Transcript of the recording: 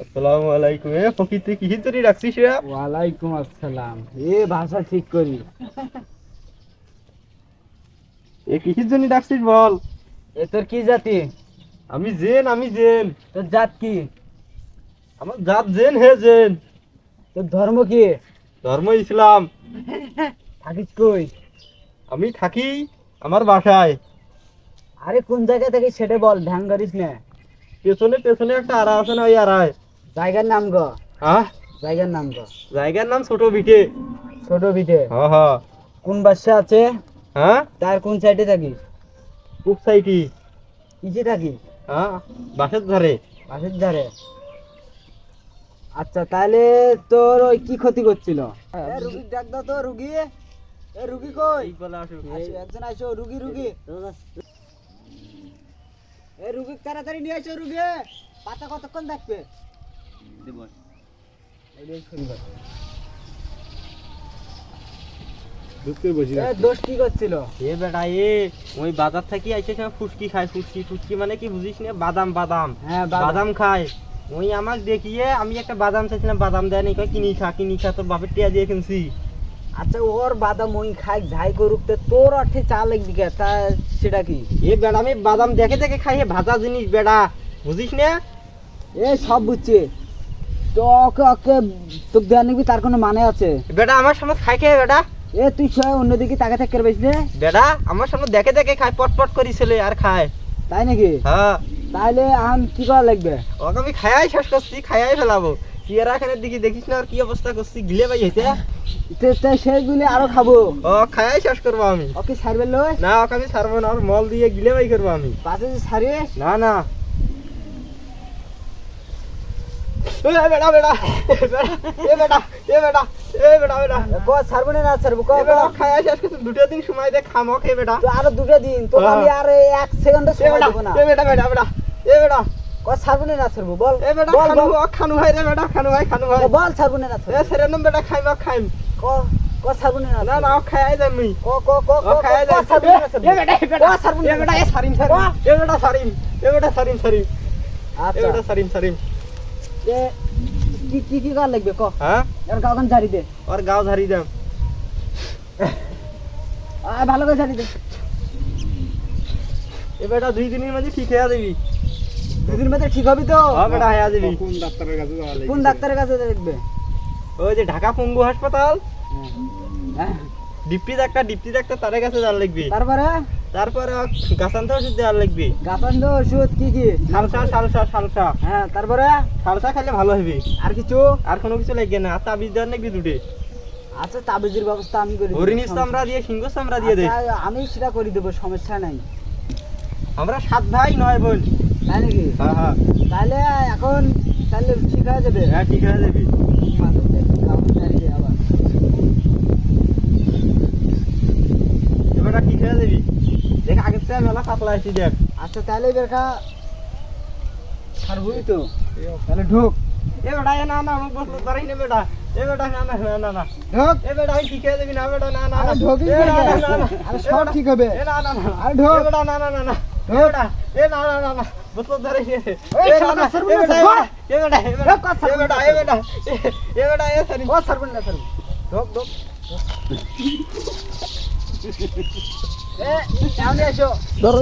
আসসালামু আলাইকুম। এ ফকির তুই কি হিতরি রাখছিস রে? ওয়ালাইকুম আসসালাম। এ ভাষা ঠিক করি। এ কিসের জন্য ডাকছিস বল? এ তোর কি জাতি? আমি জেন আমি জেন। তোর জাত কি? আমার জাত জেন হে জেন। তোর ধর্ম কি? ধর্ম ইসলাম। থাকিস কই? আমি থাকি আমার বাসায়। আরে কোন জায়গা থেকে সেটা বল ধ্যান করিস না। পেছনে পেছনে একটা আড়া আছে না ওই আড়ায়? জায়গার নাম গ। হ্যাঁ জায়গার নাম গ। জায়গার নাম ছোট বিটে ছোট ভিটে। হ্যাঁ হ্যাঁ কোন বাসা আছে? হ্যাঁ? তার কোন সাইডে থাকিস? কুক সাইটি। কিসে থাকিস? হ্যাঁ বাসের ধারে। বাসের ধারে। আচ্ছা তাহলে তোর ওই কি ক্ষতি করছিল? রুগীর ডাক দাও তো রুগী। এ রুগী কই? একজন আসো রুগী রুগী। এ রুগী তাড়াতাড়ি নিয়ে আসো রুগী। পাতা কতক্ষণ থাকবে? দোষ কি করছিল? এ বেটা এ ওই বাজার থেকে আইসে ফুসকি খায়। ফুসকি ফুসকি মানে কি বুঝিস না? বাদাম বাদাম। হ্যাঁ বাদাম। বাদাম খায়। ওই আমাকে দেখিয়ে আমি একটা বাদাম চাইছিলাম বাদাম দেয় নাই কিনি খা কিনি খা তোর বাপের টিয়া দিয়ে কিনছি আচ্ছা ওর বাদাম ওই খাই যাই করুক তে তোর অর্থে চা লাগবি তা সেটা কি? এ বেড়া আমি বাদাম দেখে দেখে খাই এ ভাজা জিনিস বেড়া বুঝিস না? এ সব বুঝছি। তো ওকে ওকে তোকে দেওয়া নিবি তার কোনো মানে আছে? বেটা আমার সামনে খাই খেয়ে বেটা এ তুই সবাই অন্যদিকে তাকে থাকতে পারিস রে বেটা আমার সামনে দেখে দেখে খায় পট পট করি ছেলে আর খায়। তাই নাকি? হ্যাঁ। তাহলে আম কি করা লাগবে? ওকে আমি খায়াই শেষ করছি খায়াই ফেলাবো। চিয়ারা খানের দিকে দেখিস না আর কি অবস্থা করছি গিলে পাই হইতে তে- তে সেইগুলি আরও খাব। ও খায়াই শেষ করব আমি। ওকে সারবে লই? না ওকে আমি ছাড়বো না ওর মল দিয়ে গিলে বাই করব আমি। পাশে যে সারিস? না না। এ বেটা বেটা এ বেটা এ বেটা এ বেটা বেটা ক সারবো না না ক এ ক। বেটা খায়া শেষ করছি দুটো দিন সময় দে খামো খে বেটা আরও দুটো দিন তো। আমি আর এক সেকেন্ড সময় দেবো না। বেটা বেটা বেটা বেটা ক সারবো না সারবো বল। এ বেটা খানু খানু ভাই রে বেটা খানু ভাই খানু ভাই বল সারবো না না এ সারবো সেরেনম বেটা খাইম খাইম। ক ক সারবো না না না খায়াই যাই মুই ক ক ক ক ক যাই সারবো না সারবো এ বেটা এ বেটা ক সারবো না এ বেটা এ সারিন সারিন এ বেটা সারিন এ বেটা সারিন এ আচ্ছা। বেটা সারিন সারিন এ কি কি কি করা লাগবে ক? হ্যাঁ? এর কাউকে ঝাড়ি দে। ওর গাও ধারি দাম আয় ভালো করে ঝাড়ি দে। এ বেটা দুই দিনের মাঝে ঠিক হয়ে যাবি। দুদিন মধ্যে ঠিক হবি তো? হ্যাঁ বেটা হয়ে যাবি। কোন ডাক্তারের কাছে দেখবে? ওই যে ঢাকা পঙ্গু হাসপাতাল? হ্যাঁ। ডিপটি ডাক্তার ডিপটি ডাক্তার তার কাছে যাওয়ার লাগবে। তারপরে? তারপরে গাছান্ত ওষুধ দেওয়ার লাগবে। গাপান তো ওষুধ কি কি? সালসা সালসা সালসা হ্যাঁ তারপরে? সালসা খাইলে ভালো হবে। আর কিছু? আর কোনো কিছু লাগবে না। আর তাবিজ দেওয়ার লাগবে দুটে। আচ্ছা তাবিজের ব্যবস্থা আমি করি দেব, হরিণীর চামড়া দিয়ে সিংহ চামড়া দিয়ে দেয় আচ্ছা, আমি সেটা করে দেবো সমস্যা নাই। আমরা সাত ভাই নয় বোন। তাই নাকি হ্যাঁ হ্যাঁ তাহলে এখন তাহলে ঠিক হয়ে যাবে হ্যাঁ ঠিক হয়ে যাবে মাথাতে গাউন ঝাড়ি দে আবার এবারটা ঠিক হয়ে যাবি দেখ আগের থেকে মেলা পাতলা আছি দেখ আচ্ছা তাহলে বেরকা ছাড়বই তো তাহলে ঢোক এ বেটা এ না না বসতে পারি না বেটা এ বেটা না না না না না ঢোক এ বেটা ঠিক হয়ে যাবি না বেটা না না। আরে সব ঠিক হবে এ না না না আরে ঢোক। বেটা না না না না এ ঢোক। বেটা এ না না না না বসতে পারি না ওই এ শালা না, সরবো এ না, বেটা, সরবো। এ বেটা এ বেটা ঢোক, কথা এ বেটা এ বেটা এ বেটা এ সরি ও ছাড়বো না ছাড়বো ঢোক ঢোক এ সামনে এসো ধরো